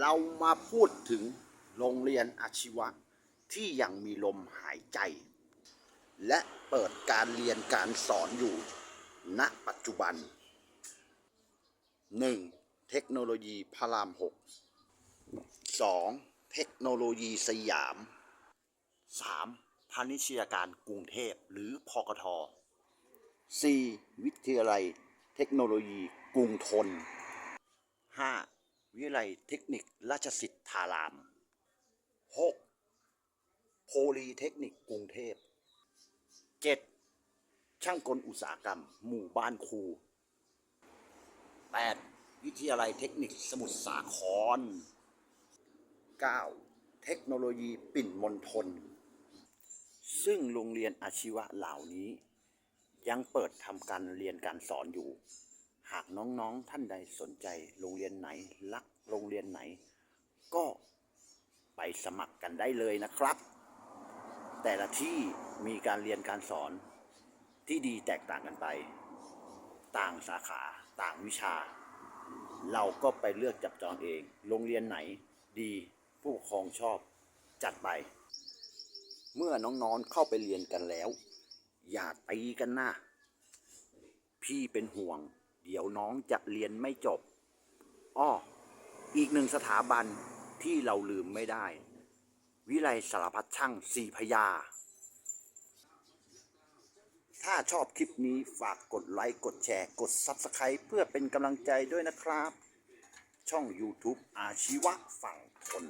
เรามาพูดถึงโรงเรียนอาชีวะ ที่ยังมีลมหายใจ และเปิดการเรียนการสอนอยู่ ณ ปัจจุบัน 1. เทคโนโลยีพระราม 6 2. เทคโนโลยีสยาม 3. พาณิชยการกรุงเทพหรือพกท 4. วิทยาลัย เทคโนโลยีกรุงทน วิทยาลัยเทคนิคราชสิทธาราม 6. โพลีเทคนิคกรุงเทพ 7. ช่างกลอุตสาหกรรม หมู่บ้านครู 8. วิทยาลัยเทคนิคสมุทรสาคร 9. เทคโนโลยีปิ่นมณฑลซึ่งโรงเรียนอาชีวะเหล่านี้ ยังเปิดทำการเรียนการสอนอยู่ หากน้องๆท่านใดสนใจโรงเรียนไหนรักโรงเรียนไหน ก็ไปสมัครกันได้เลยนะครับ แต่ละที่มีการเรียนการสอนที่ดีแตกต่างกันไป ต่างสาขาต่างวิชา เราก็ไปเลือกจับจองเอง โรงเรียนไหนดีผู้ปกครองชอบจัดไป เมื่อน้องๆเข้าไปเรียนกันแล้ว อย่าตีกันนะพี่เป็นห่วง เดี๋ยวน้องจะเรียนไม่จบ อ้อ อีกหนึ่งสถาบันที่เราลืมไม่ได้ วิไลสารพัดช่างสี่พยา ถ้าชอบคลิปนี้ฝากกดไลค์ กดแชร์ กด Subscribe เพื่อเป็นกำลังใจด้วยนะครับ ช่อง YouTube อาชีวะฝั่งทน